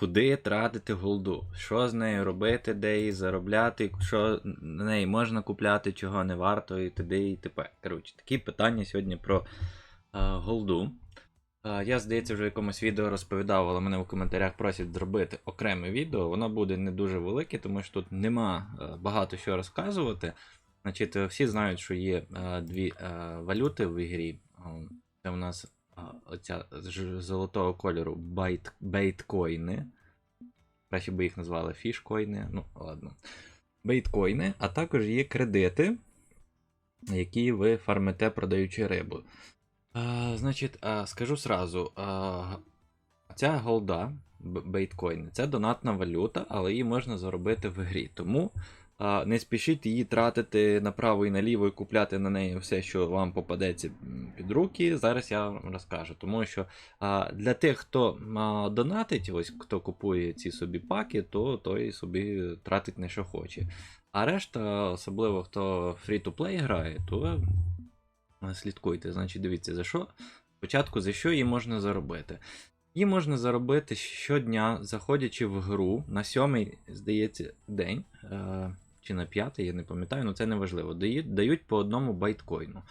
куди тратити голду, що з нею робити, де її заробляти, що на неї можна купляти, чого не варто, і т.д. і т.п. Коротше, такі питання сьогодні про а, голду. А, я, здається, вже в якомусь відео розповідав, але мене в коментарях просять зробити окреме відео. Воно буде не дуже велике, тому що тут нема е, багато що розказувати. Значить, е, всі знають, що є е, дві е, валюти в ігрі. Е, Це у нас е, оця золотого кольору байт, бейткоїни. Краще би їх назвали фішкоїни. Ну, ладно. Бейткоїни, а також є кредити, які ви фармите, продаючи рибу. А, значить, а, скажу сразу, а, ця голда, бейткоїни, це донатна валюта, але її можна заробити в грі. Тому не спішіть її тратити направо і наліво і купляти на неї все, що вам попадеться під руки. Зараз я вам розкажу. Тому що для тих, хто донатить, ось хто купує ці собі паки, то той собі тратить не що хоче. А решта, особливо хто free-to-play грає, то е, слідкуйте. Значить, дивіться, за що. Спочатку за що її можна заробити. Її можна заробити щодня, заходячи в гру на сьомий, здається, день. Чи на п'ятий, я не пам'ятаю, але це не важливо. Дають, по одному байткоїну.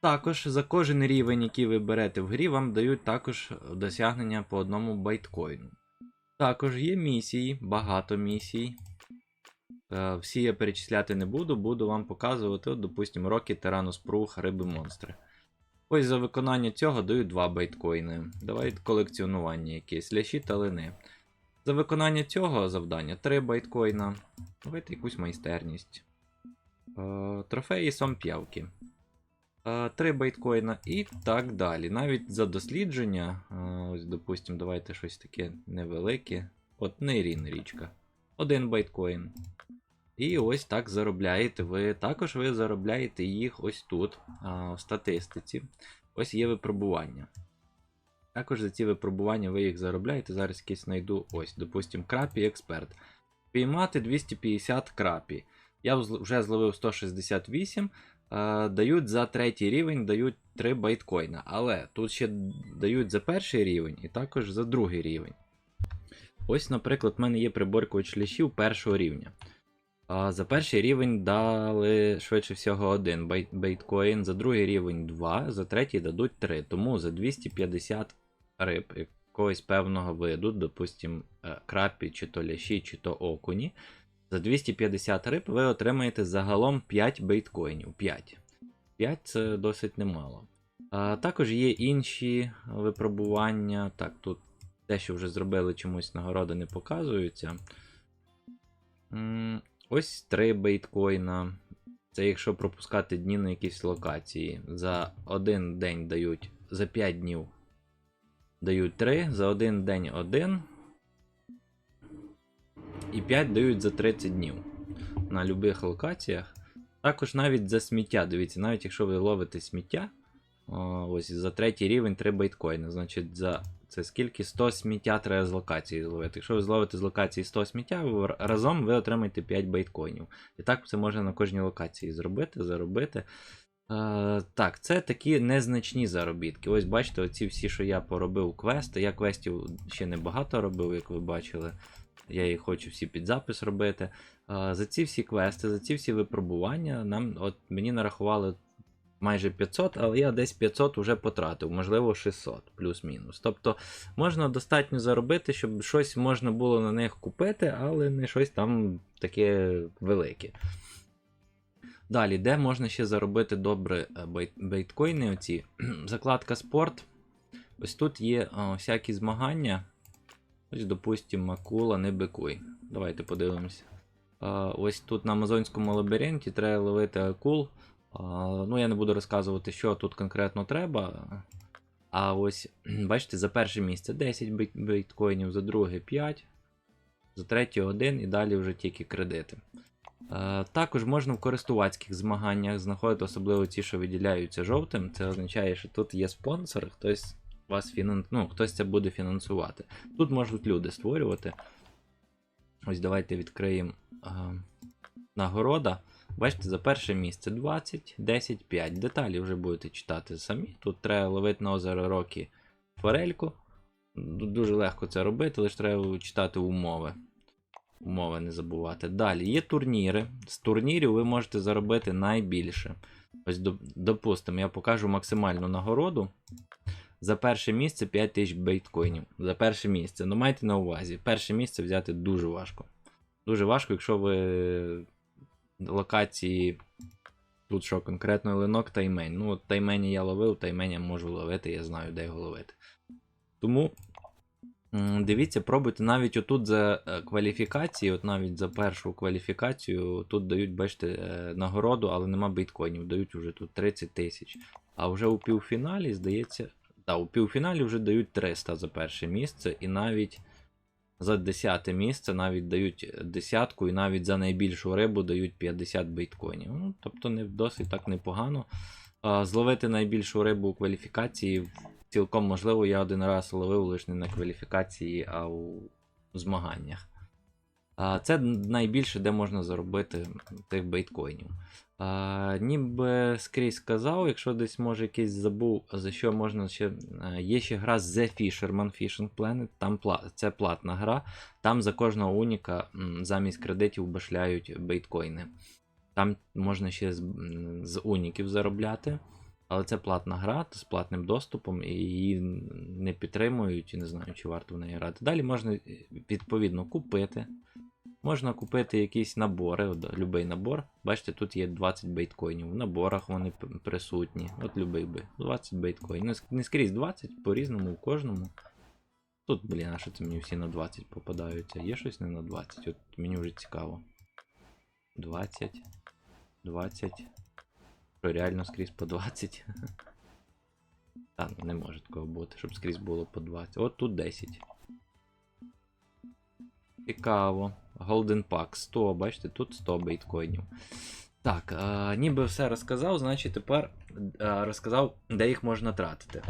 Також за кожен рівень, який ви берете в грі, вам дають також досягнення по одному байткоїну. Також є місії, багато місій. Е, Всі я перечисляти не буду, буду вам показувати, от, допустимо, роки Тиранус Прух, риби монстри. Ось за виконання цього дають 2 байткоїни. Давай колекціонування якесь, ляші та лини. За виконання цього завдання 3 байткоїна. Давайте якусь майстерність. Е, трофеї сомп'явки. 3 байткоїна і так далі. Навіть за дослідження, е, ось, допустимо, давайте щось таке невелике. От Нейрін річка. 1 байткоін. І ось так заробляєте ви. Також ви заробляєте їх ось тут, в статистиці. Ось є випробування. Також за ці випробування ви їх заробляєте. Зараз якийсь знайду ось, допустимо, крапі експерт. Піймати 250 крапі. Я вже зловив 168. е, Дають за третій рівень дають 3 байткоїна. Але тут ще дають за перший рівень і також за другий рівень. Ось, наприклад, в мене є приборкувач лящів першого рівня. За перший рівень дали швидше всього один бейткоін, за другий рівень 2, за третій дадуть 3. Тому за 250 риб якогось певного виду, допустим, е, крапі, чи то ляші, чи то окуні. За 250 риб ви отримаєте загалом 5 бейткоїнів. 5. 5 це досить немало. А, також є інші випробування. Так, тут те, що вже зробили чомусь нагороди, не показуються. Ось 3 бейткоїна. Це якщо пропускати дні на якісь локації. За один день дають, за 5 днів дають 3, за один день 1. І 5 дають за 30 днів на будь-яких локаціях. Також навіть за сміття. Дивіться, навіть якщо ви ловите сміття, ось за третій рівень 3 байткоїни. Значить, за це скільки 100 сміття треба з локації зловити. Якщо ви зловите з локації 100 сміття, разом ви отримаєте 5 байткоїнів. І так це можна на кожній локації зробити, заробити. Е, так, це такі незначні заробітки. Ось бачите, оці всі, що я поробив квести. Я квестів ще не багато робив, як ви бачили. Я їх хочу всі під запис робити. Е, за ці всі квести, за ці всі випробування, нам, от мені нарахували майже 500, але я десь 500 вже потратив, можливо 600 плюс-мінус. Тобто можна достатньо заробити, щоб щось можна було на них купити, але не щось там таке велике. Далі, де можна ще заробити добре е, бейткоїни? Оці закладка спорт. Ось тут є о, всякі змагання. Ось, допустимо, акула, не бикуй. Давайте подивимося. А, Ось тут на Амазонському лабіринті треба ловити акул. Ну, я не буду розказувати, що тут конкретно треба. А ось, бачите, за перше місце 10 бит- біткоїнів, за друге 5, за третє 1 і далі вже тільки кредити. Е, Також можна в користувацьких змаганнях знаходити, особливо ті, що виділяються жовтим. Це означає, що тут є спонсор, хтось вас фінан... ну, хтось це буде фінансувати. Тут можуть люди створювати. Ось давайте відкриємо е, нагорода. Бачите, за перше місце 20, 10, 5. Деталі вже будете читати самі. Тут треба ловити на озеро Рокі форельку. Дуже легко це робити, лише треба читати умови. Умови не забувати. Далі є турніри. З турнірів ви можете заробити найбільше. Ось, допустимо, я покажу максимальну нагороду. За перше місце 5000 бейткоїнів. За перше місце. Ну майте на увазі, перше місце взяти дуже важко. Дуже важко, якщо ви локації. Тут що, конкретно линок таймень. Ну, таймені я ловив, таймень я можу ловити, я знаю, де його ловити. Тому дивіться, пробуйте навіть отут за е, кваліфікації, от навіть за першу кваліфікацію, тут дають, бачите, е, нагороду, але нема біткоїнів, дають вже тут 30 тисяч. А вже у півфіналі, здається, та, у півфіналі вже дають 300 за перше місце, і навіть за 10 місце навіть дають десятку, і навіть за найбільшу рибу дають 50 біткоїнів. Ну, тобто не досить так непогано. Зловити найбільшу рибу у кваліфікації цілком можливо, я один раз ловив лише не на кваліфікації, а у змаганнях. Це найбільше, де можна заробити тих бейткоїнів. Ніби скрізь сказав, якщо десь може якийсь забув, за що можна ще. а, Є ще гра The Fisherman Fishing Planet, там пла- це платна гра. Там за кожного уніка замість кредитів башляють бейткоїни. Там можна ще з, з уніків заробляти. Але це платна гра з платним доступом, і її не підтримують, і не знаю, чи варто в неї грати. Далі можна е, відповідно купити. Можна купити якісь набори, от, любий набор. Бачите, тут є 20 бейткоїнів. В наборах вони присутні. От любий би. 20 бейткоїнів. Не, скрізь 20, по-різному, у кожному. Тут, блін, а що це мені всі на 20 попадаються? Є щось не на 20? От мені вже цікаво. 20. 20. Що реально скрізь по 20? Та, ну не може такого бути, щоб скрізь було по 20. От тут 10. Цікаво. Golden Pack 100, бачите, тут 100 бейткоїнів. Так, а, ніби все розказав, значить тепер а, розказав, де їх можна тратити.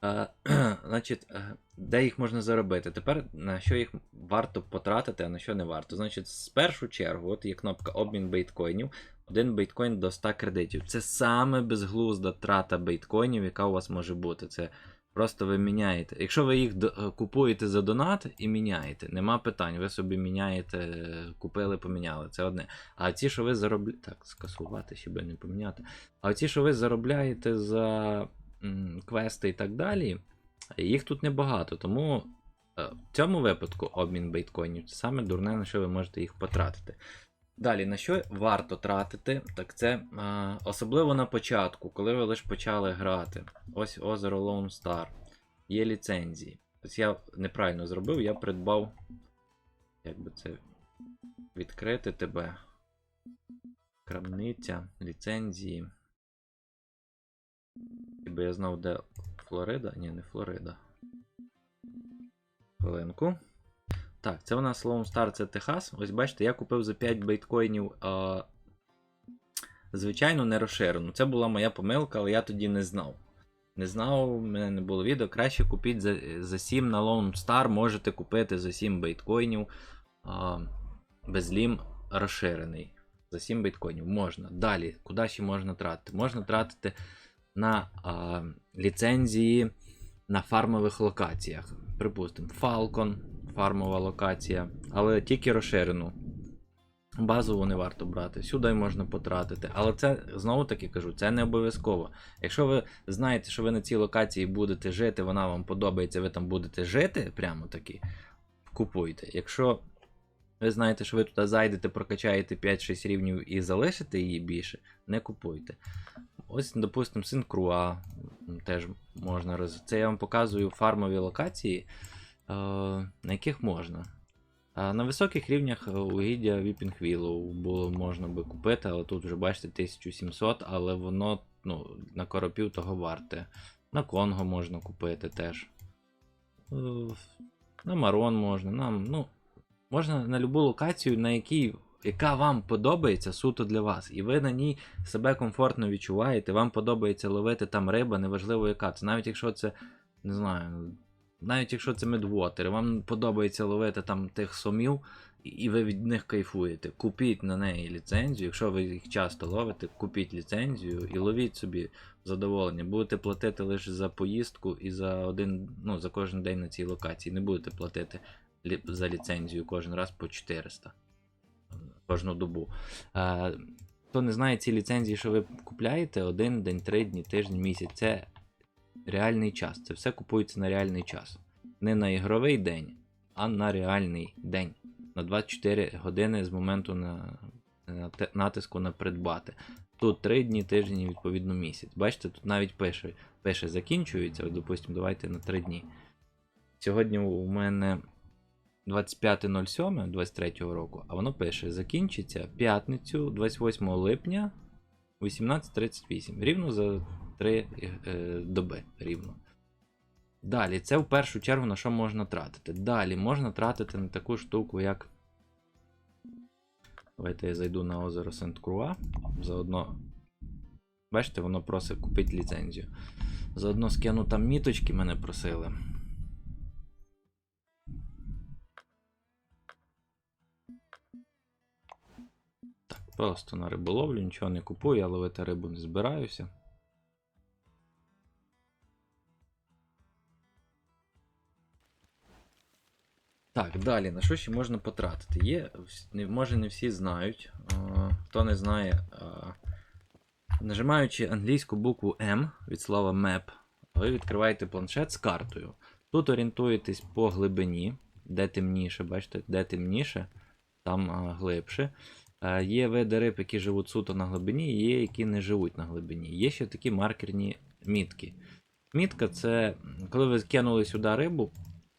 А, значить, е, де їх можна заробити. Тепер на що їх варто потратити, а на що не варто. Значить, з першу чергу, от є кнопка обмін бейткоїнів. Один бейткоін до 100 кредитів. Це саме безглузда трата бейткоїнів, яка у вас може бути. Це просто ви міняєте. Якщо ви їх е, купуєте за донат і міняєте, нема питань. Ви собі міняєте, купили, поміняли. Це одне. А ці, що ви заробляєте. Так, скасувати, щоб не поміняти. А ці, що ви заробляєте за квести і так далі, їх тут небагато. Тому е, в цьому випадку обмін бейткоїнів це саме дурне, на що ви можете їх потратити. Далі, на що варто тратити, так це е, особливо на початку, коли ви лише почали грати. Ось озеро Lone Star. Є ліцензії. Ось я неправильно зробив, я придбав. Як би це відкрити тебе. Крамниця, ліцензії. Ніби я знав, де Флорида? Ні, не Флорида. Хвилинку. Так, це у нас Lone це Техас. Ось бачите, я купив за 5 бейткоїнів. А... Звичайно, не розширену. Це була моя помилка, але я тоді не знав. Не знав, в мене не було відео. Краще купіть за, за 7 на Lone Star, можете купити за 7 бейткоїнів. А... Безлім розширений. За 7 бейткоїнів можна. Далі, куди ще можна тратити? Можна тратити на а, ліцензії на фармових локаціях. Припустимо, Falcon, фармова локація, але тільки розширену. Базову не варто брати, сюди можна потратити. Але це знову таки кажу, це не обов'язково. Якщо ви знаєте, що ви на цій локації будете жити, вона вам подобається, ви там будете жити, прямо таки, купуйте. Якщо ви знаєте, що ви туди зайдете, прокачаєте 5-6 рівнів і залишите її більше, не купуйте. Ось, допустимо, Синкруа теж можна роз... Це я вам показую фармові локації, на яких можна. На високих рівнях е, угіддя Weeping Willow було можна би купити, але тут вже бачите 1700, але воно ну, на коропів того варте. На Конго можна купити теж. Е, На Марон можна. На, ну, можна на любу локацію, на якій, яка вам подобається суто для вас. І ви на ній себе комфортно відчуваєте, вам подобається ловити там риба, неважливо яка. Це навіть якщо це, не знаю, навіть якщо це медвотери, вам подобається ловити там тих сомів, і- ви від них кайфуєте. Купіть на неї ліцензію. Якщо ви їх часто ловите, купіть ліцензію і ловіть собі задоволення. Будете платити лише за поїздку і за один, ну, за кожен день на цій локації. Не будете платити за ліцензію кожен раз по 400 е, кожну добу. Хто не знає ці ліцензії, що ви купляєте один день, три дні, тиждень, місяць. Це реальний час. Це все купується на реальний час. Не на ігровий день, а на реальний день. На 24 години з моменту на, на натиску на придбати. Тут 3 дні, тиждень, відповідно місяць. Бачите, тут навіть пише, пише закінчується, допустимо, давайте на 3 дні. Сьогодні у мене 25.07 23 року, а воно пише: закінчиться п'ятницю 28 липня 18.38. Рівно за 3 е, доби. Рівно. Далі, це в першу чергу на що можна тратити. Далі можна тратити на таку штуку, як. Давайте я зайду на озеро Сент-Круа. Заодно. Бачите, воно просить купити ліцензію. Заодно скину там міточки, мене просили. Так, просто на риболовлю, нічого не купую, я ловити рибу не збираюся. Так, далі, на що ще можна потратити? Є, може не всі знають. Хто не знає, нажимаючи англійську букву M від слова map, ви відкриваєте планшет з картою. Тут орієнтуєтесь по глибині, де темніше, бачите, де темніше, там глибше. Є види риб, які живуть суто на глибині, є, які не живуть на глибині. Є ще такі маркерні мітки. Мітка це коли ви кинули сюди рибу,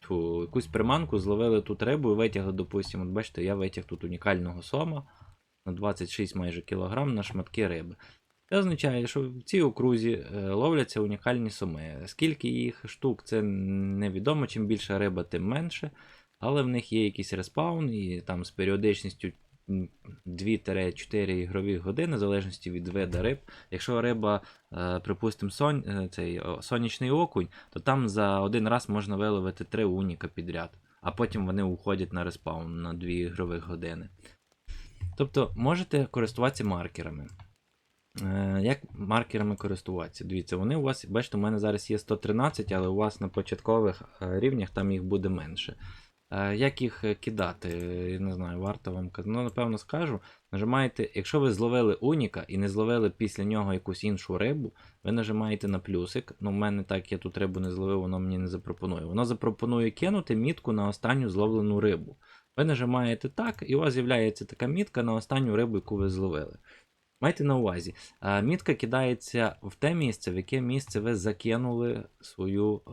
тьфу, якусь приманку, зловили тут рибу і витягли, допустимо, от бачите, я витяг тут унікального сома на 26 майже кілограм на шматки риби. Це означає, що в цій окрузі е, ловляться унікальні соми. Скільки їх штук, це невідомо. Чим більше риба, тим менше. Але в них є якийсь респаун, і там з періодичністю 2-4 ігрові години, в залежності від вида риб. Якщо риба, е, припустимо, сон, е, цей, сонячний окунь, то там за один раз можна виловити 3 уніка підряд, а потім вони уходять на респаун на 2 ігрових години. Тобто можете користуватися маркерами. Е, Як маркерами користуватися? Дивіться, вони у вас, бачите, у мене зараз є 113, але у вас на початкових рівнях там їх буде менше. Е, Як їх е, кидати? Е, Я не знаю, варто вам казати. Ну, напевно, скажу. Нажимаєте, якщо ви зловили уніка і не зловили після нього якусь іншу рибу, ви нажимаєте на плюсик. Ну, в мене так, я тут рибу не зловив, воно мені не запропонує. Воно запропонує кинути мітку на останню зловлену рибу. Ви нажимаєте так, і у вас з'являється така мітка на останню рибу, яку ви зловили. Майте на увазі, мітка кидається в те місце, в яке місце ви закинули свою е,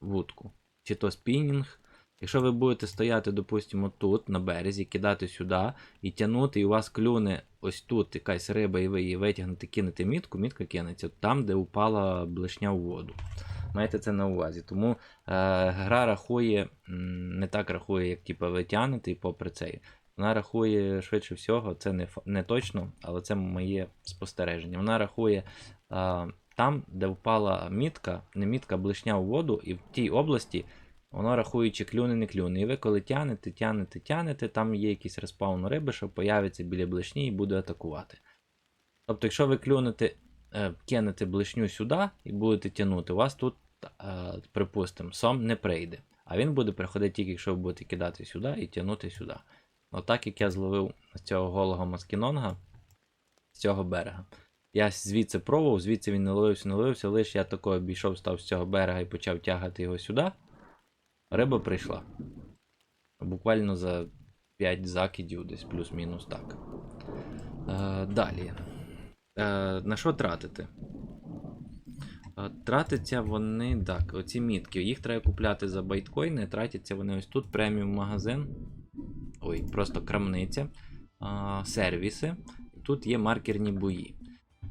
вудку. Чи то спінінг. Якщо ви будете стояти, допустимо, тут, на березі, кидати сюди і тягнути, і у вас клюне ось тут якась риба, і ви її витягнете, кинете мітку, мітка кинеться там, де упала блешня в воду. Майте це на увазі. Тому е, гра рахує, не так рахує, як типу, ви тягнете, і попри це. Вона рахує швидше всього, це не, не точно, але це моє спостереження. Вона рахує а, там, де впала мітка, не мітка, а блишня у воду, і в тій області воно рахує, чи клюне, не клюне. І ви коли тянете, тянете, тянете, там є якийсь респаун риби, що появиться біля блишні і буде атакувати. Тобто, якщо ви клюнете, е, кинете блишню сюди і будете тягнути, у вас тут, е, припустимо, сом не прийде. А він буде приходити тільки, якщо ви будете кидати сюди і тягнути сюди. Отак як я зловив з цього голого маскінонга з цього берега. Я звідси пробував, звідси він не ловився, не ловився, лише я тако обійшов, став з цього берега і почав тягати його сюди. Риба прийшла. Буквально за 5 закидів, десь плюс-мінус так. Е, далі. Е, на що тратити? Е, Тратяться вони, так, оці мітки. Їх треба купляти за байткоїни, тратяться вони ось тут преміум магазин. Ой, просто крамниця, а, сервіси. Тут є маркерні бої.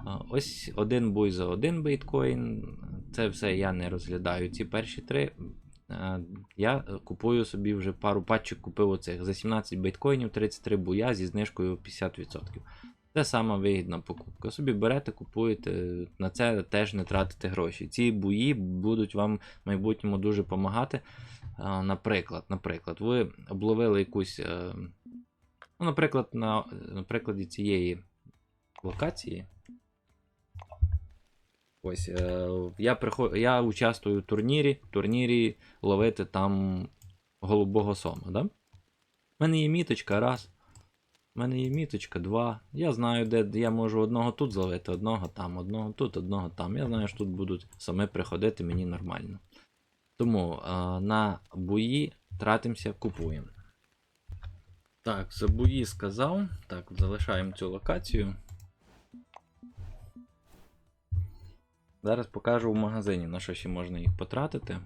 А, Ось один буй за один біткоін. Це все я не розглядаю. Ці перші три. А, Я купую собі вже пару пачок купив оцих. За 17 біткоїнів 33 буя зі знижкою 50%. Це сама вигідна покупка. Собі берете, купуєте, на це теж не тратите гроші. Ці буї будуть вам в майбутньому дуже допомагати. Наприклад, наприклад, ви обловили якусь. е, Ну, наприклад, на, на прикладі цієї локації. Ось, е, я, приход... я участвую в турнірі, турнірі ловити там голубого сома, да? У мене є міточка, раз. У мене є міточка, два. Я знаю, де я можу одного тут зловити, одного там, одного тут, одного там. Я знаю, що тут будуть саме приходити мені нормально. Тому е, на буї тратимося, купуємо. Так, за буї сказав. Так, залишаємо цю локацію. Зараз покажу в магазині, на що ще можна їх потратити.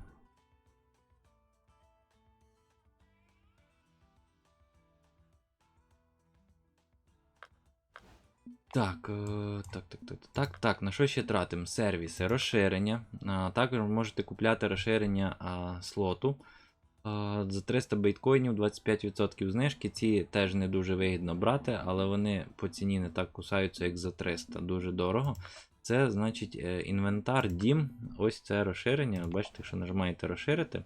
Так, е, так, так, так, так, так, на що ще тратимо? Сервіси, розширення. А, також можете купляти розширення а, слоту. А, за 300 біткоїнів 25% знижки. Ці теж не дуже вигідно брати, але вони по ціні не так кусаються, як за 300. Дуже дорого. Це значить е, інвентар, дім. Ось це розширення. Бачите, якщо нажимаєте розширити,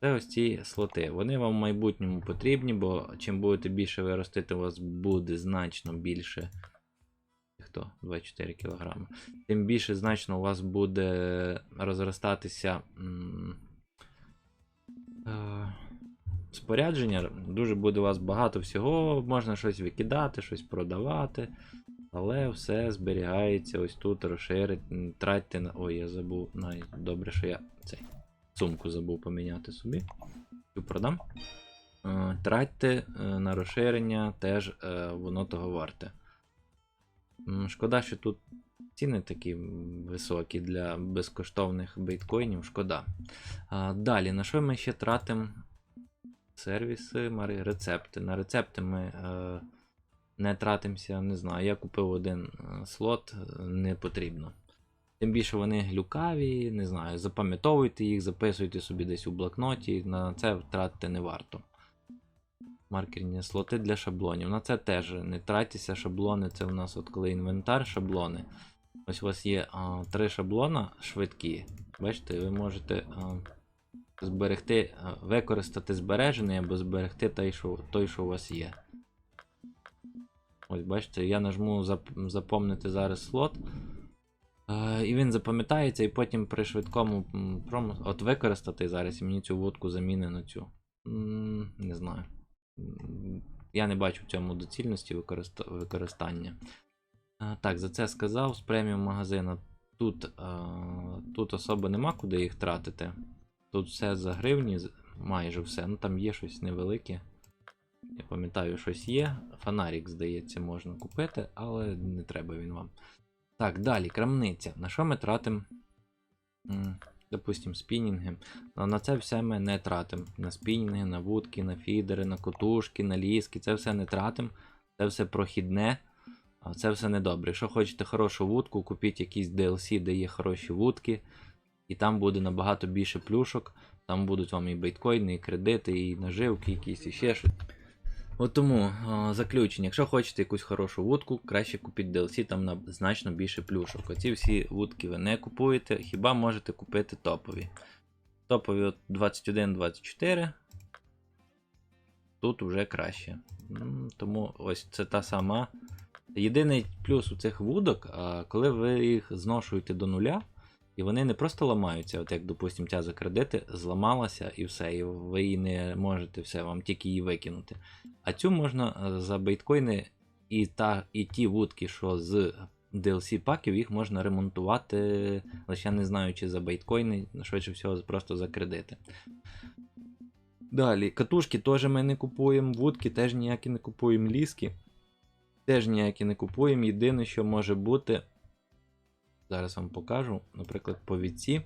це ось ці слоти. Вони вам в майбутньому потрібні, бо чим будете більше ви ростити, у вас буде значно більше. Хто? 24 кг. Тим більше значно у вас буде розростатися е, спорядження. Дуже буде у вас багато всього, можна щось викидати, щось продавати. Але все зберігається ось тут, розширити, тратьте на. Ой, я забув. Най... Добре, що я цей сумку забув поміняти собі. Цю продам. Е, Тратьте е, на розширення, теж е, воно того варте. Шкода, що тут ціни такі високі для безкоштовних біткоїнів. Шкода. Далі, на що ми ще тратимо? Сервіси, рецепти. На рецепти ми не тратимося, не знаю. Я купив один е, слот, е, не потрібно. Тим більше вони глюкаві, не знаю, запам'ятовуйте їх, записуйте собі десь у блокноті, на це втратити не варто. Маркерні слоти для шаблонів. На це теж не тратьтеся шаблони. Це у нас от коли інвентар, шаблони. Ось у вас є а, три шаблона швидкі. Бачите, ви можете а, зберегти, а, використати збережений або зберегти той, що, той, що у вас є. Ось, бачите, я нажму зап, запомнити зараз слот. Е, і він запам'ятається, і потім при швидкому м. От використати зараз і мені цю вудку заміни на цю. Не знаю. Я не бачу в цьому доцільності використа... використання. Е, Так, за це сказав. З преміум магазину. Тут, е, тут особо нема куди їх тратити. Тут все за гривні, майже все. Ну там є щось невелике. Я пам'ятаю, щось є. Фонарик, здається, можна купити, але не треба він вам. Так, далі, крамниця. На що ми тратимо? М, Допустим, спінінги. На це все ми не тратимо. На спінінги, на вудки, на фідери, на котушки, на ліски. Це все не тратимо. Це все прохідне. Це все недобре. Якщо хочете хорошу вудку, купіть якийсь DLC, де є хороші вудки. І там буде набагато більше плюшок. Там будуть вам і біткоїни, і кредити, і наживки, якісь і ще щось. От тому а, заключення, якщо хочете якусь хорошу вудку, краще купіть DLC, там на значно більше плюшок. Оці всі вудки ви не купуєте, хіба можете купити топові. Топові от 21-24. Тут вже краще. Тому ось це та сама. Єдиний плюс у цих вудок, коли ви їх зношуєте до нуля, і вони не просто ламаються, от як, допустим, ця за кредити, зламалася і все, і ви її не можете все, вам тільки її викинути. А цю можна е, за бейткоїни і, та, і ті вудки, що з DLC паків, їх можна ремонтувати, лише не знаю, чи за бейткоїни, швидше всього, просто за кредити. Далі, катушки теж ми не купуємо, вудки теж ніякі не купуємо, ліски теж ніякі не купуємо. Єдине, що може бути, зараз вам покажу, наприклад, повідці.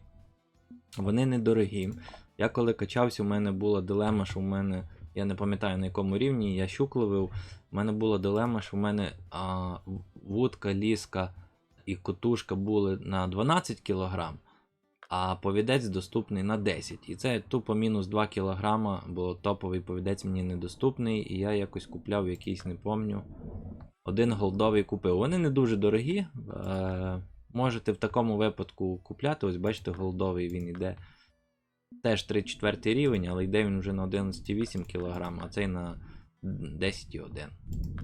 Вони недорогі. Я коли качався, у мене була дилема, що в мене, я не пам'ятаю на якому рівні, я щук ловив. У мене була дилема, що в мене а, вудка, ліска і котушка були на 12 кг, а повідець доступний на 10. І це тупо мінус 2 кг, бо топовий повідець мені недоступний, і я якось купляв якийсь, не помню. один голдовий купив. Вони не дуже дорогі. Е, можете в такому випадку купляти. Ось бачите, голдовий він йде. Теж 3-4 рівень, але йде він вже на 11,8 кг, а цей на 10,1.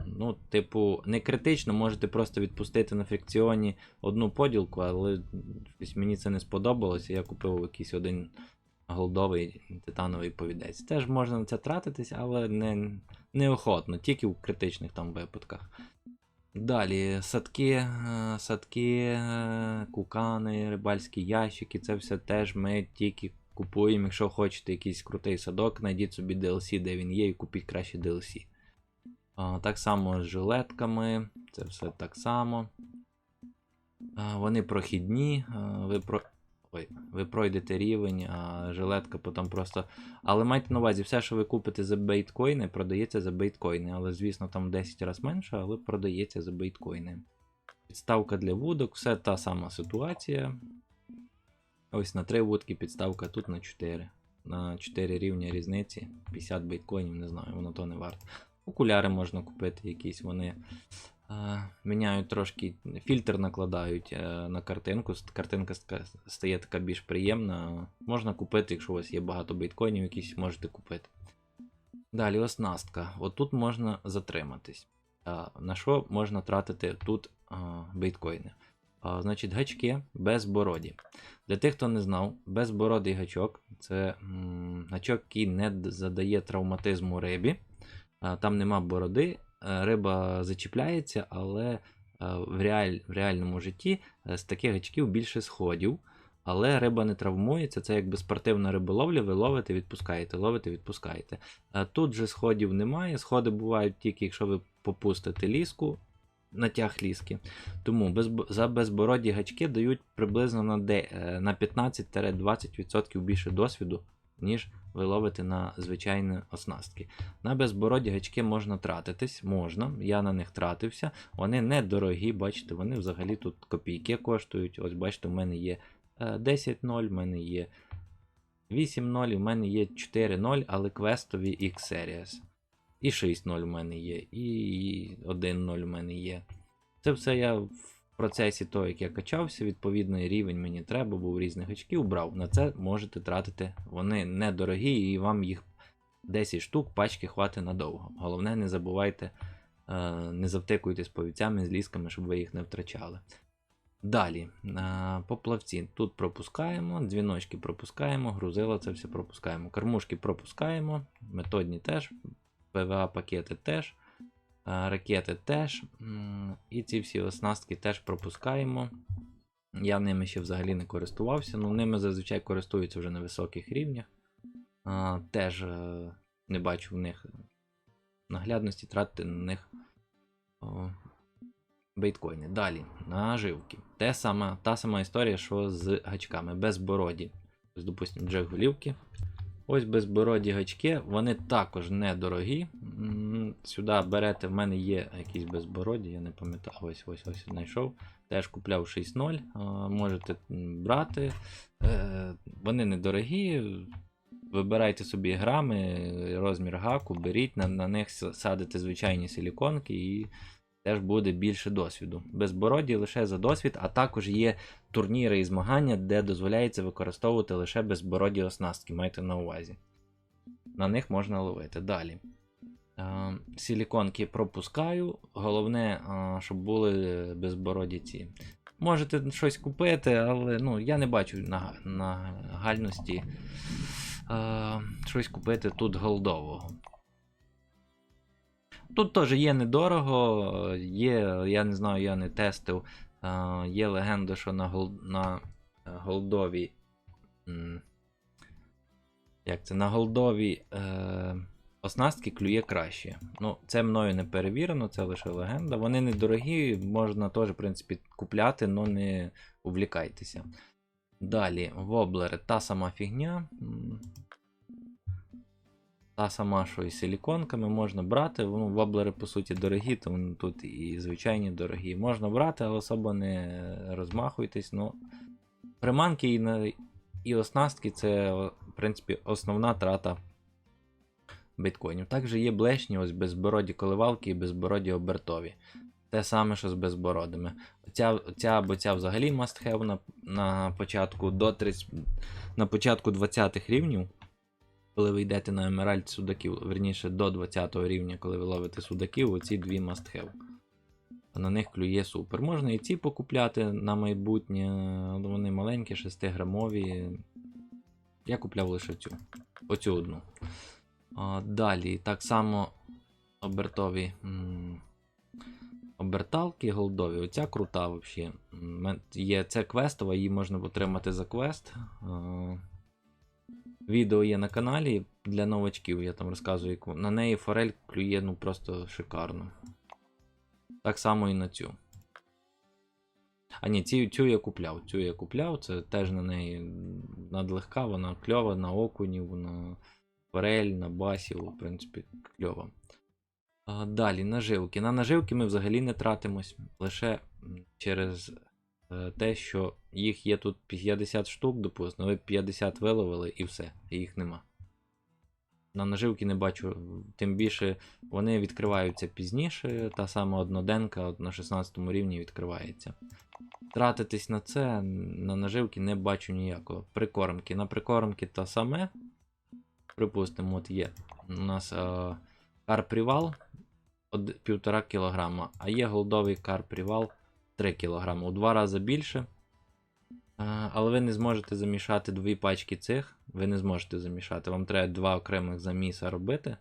Ну, типу, не критично, можете просто відпустити на фрикціоні одну поділку, але мені це не сподобалося. Я купив якийсь один голдовий титановий повідець. Теж можна на це тратитись, але не, неохотно, тільки в критичних там випадках. Далі садки, е, садки, е, кукани, рибальські ящики, це все теж ми тільки купуємо. Якщо хочете якийсь крутий садок, знайдіть собі DLC, де він є, і купіть краще DLC. Так само з жилетками, це все так само. Вони прохідні, ви, про... Ой, ви пройдете рівень, а жилетка потім просто. Але майте на увазі, все, що ви купите за бейткоїни, продається за бейткоїни. Але, звісно, там в 10 разів менше, але продається за бейткоїни. Підставка для вудок, все та сама ситуація. Ось на 3 вудки підставка, тут на 4. На 4 рівня різниці. 50 бейткоїнів, не знаю, воно то не варто. Окуляри можна купити якісь, вони міняють трошки, фільтр накладають е, на картинку. Картинка стає така більш приємна. Можна купити, якщо у вас є багато бейткоїнів, якісь можете купити. Далі оснастка. Отут можна затриматись. На що можна тратити тут? А, значить, гачки безбороді. Для тих, хто не знав, безбородий гачок це гачок, який не задає травматизму рибі. Там нема бороди, риба зачіпляється, але е, в, реаль, в реальному житті е, з таких гачків більше сходів. Але риба не травмується, це якби спортивна риболовля, ви ловите, відпускаєте, ловите, відпускаєте. Тут же сходів немає. Сходи бувають тільки, якщо ви попустите ліску, натяг ліски. Тому безбо- за безбороді гачки дають приблизно на, е, на 15-20% більше досвіду, ніж ви ловите на звичайні оснастки. На безбороді гачки можна тратитись, можна. Я на них тратився. Вони недорогі, бачите, вони взагалі тут копійки коштують. Ось бачите, в мене є е, 10.0, в мене є 8.0, і в мене є 4.0, але квестові X-Series. І 6.0 в мене є, і 1.0 в мене є. Це все я процесі того, як я качався, відповідний рівень мені треба, був різних очків, брав. На це можете тратити. Вони недорогі, і вам їх 10 штук, пачки хватить надовго. Головне, не забувайте, е, не завтикуйтесь повіцями з лісками, щоб ви їх не втрачали. Далі, е, поплавці. Тут пропускаємо, дзвіночки пропускаємо, грузила це все пропускаємо. Кормушки пропускаємо, методні теж, ПВА пакети теж, ракети теж. І ці всі оснастки теж пропускаємо. Я ними ще взагалі не користувався, ну ними зазвичай користуються вже на високих рівнях. Теж е, не бачу в них наглядності, тратити на них бейткоїни. Далі, наживки. Те саме, та сама історія, що з гачками, безбороді. Ось, допустимо, джек голівки. Ось безбороді гачки, вони також недорогі. Сюди берете, в мене є якісь безбороді, я не пам'ятаю. Ось ось ось знайшов. Теж купляв 6.0. а, Можете брати. Е, Вони недорогі. Вибирайте собі грами, розмір гаку, беріть, на, на них садите звичайні силіконки і теж буде більше досвіду. Безбороді лише за досвід, а також є турніри і змагання, де дозволяється використовувати лише безбороді оснастки, майте на увазі. На них можна ловити. Далі. Е, Силіконки пропускаю. Головне, е, щоб були безбороді ці. Можете щось купити, але ну, я не бачу нагальності е, щось купити тут голдового. Тут теж є недорого, є, я не знаю, я не тестив. е, Є легенда, що на, гол, на е, голдові. Як це? На голдові е, оснастки клює краще. Ну, це мною не перевірено, це лише легенда. Вони недорогі, можна теж, в принципі, купляти, але не увлікайтеся. Далі, воблери, та сама фігня. Та сама, що і силіконками можна брати. Ну, воблери, по суті, дорогі, тому тут і звичайні дорогі. Можна брати, але особо не розмахуйтесь. Ну, приманки і, на, і оснастки це, в принципі, основна трата біткоїнів. Також є блешні, ось безбороді коливалки і безбороді обертові. те саме, що з безбородими. Ця, ця або ця взагалі must have на, на початку до 30, на початку 20 рівнів, коли ви йдете на емеральд судаків, верніше до 20 рівня, коли ви ловите судаків, оці дві must have. На них клює супер. Можна і ці покупляти на майбутнє. але Вони маленькі, 6-грамові. Я купляв лише цю. Оцю одну. А, далі, так само обертові. м, Оберталки голдові. Оця крута взагалі. Є, це квестова, її можна отримати за квест. Відео є на каналі для новачків, я там розказую. На неї форель клює ну просто шикарно. Так само і на цю. А ні, цю, цю я купляв. Цю я купляв, це теж на неї надлегка, вона кльова на окунів, на форель, на басів, в принципі, кльова. А, далі, наживки. На наживки ми взагалі не тратимось. Лише через те, що їх є тут 50 штук, допустимо, ви 50 виловили і все, їх нема. На наживки не бачу, тим більше вони відкриваються пізніше. Та сама одноденка от на 16 рівні відкривається. Тратитись на це, на наживки не бачу ніякого. Прикормки. На прикормки та саме. Припустимо, от є. У нас е, карпрівал 1,5 кг, а є голдовий карпрівал 3 кг. У два рази більше. Е, Але ви не зможете замішати дві пачки цих. Ви не зможете замішати. Вам треба два окремих заміса робити.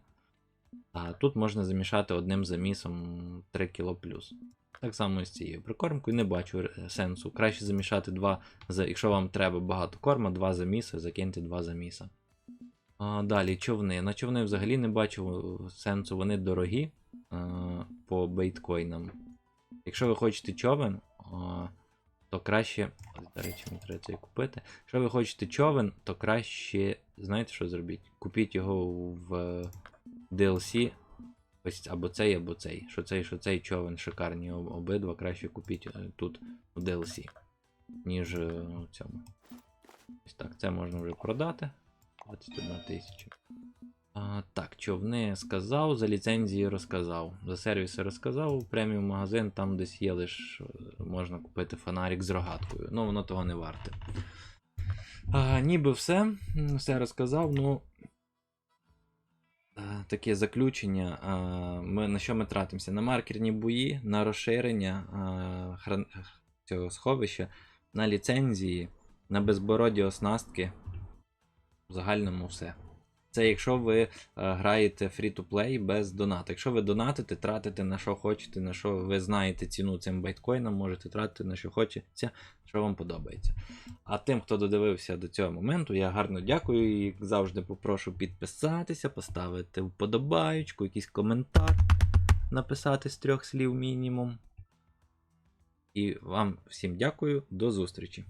А тут можна замішати одним замісом 3 кг плюс. Так само і з цією прикормкою не бачу е, сенсу. Краще замішати два, якщо вам треба багато корма, два заміси, закиньте два заміса. А, далі човни. На човни взагалі не бачу сенсу, вони дорогі а, по бейткоїнам. Якщо ви хочете човен, то краще. До речі, мені треба це купити. Якщо ви хочете човен, то краще, знаєте, що зробіть? Купіть його в DLC. Ось або цей, або цей. Що цей, що цей човен шикарні обидва. Краще купіть е, тут в DLC, ніж е, в цьому. Ось так, це можна вже продати. 21 тисяча. А, так, човни сказав, за ліцензії розказав. За сервіси розказав, преміум магазин, там десь є лиш е, можна купити фонарик з рогаткою. Ну, воно того не варте. А, ніби все. Все розказав. Ну. е, Таке заключення. Ми, на що ми тратимося? На маркерні бої, на розширення хран... цього сховища, на ліцензії, на безбороді оснастки. В загальному все. Це якщо ви е, граєте free-to-play без донату. Якщо ви донатите, тратите на що хочете, на що ви знаєте ціну цим байткоїнам, можете тратити на що хочеться, що вам подобається. А тим, хто додивився до цього моменту, я гарно дякую і як завжди попрошу підписатися, поставити вподобаючку, якийсь коментар написати з трьох слів мінімум. І вам всім дякую, до зустрічі!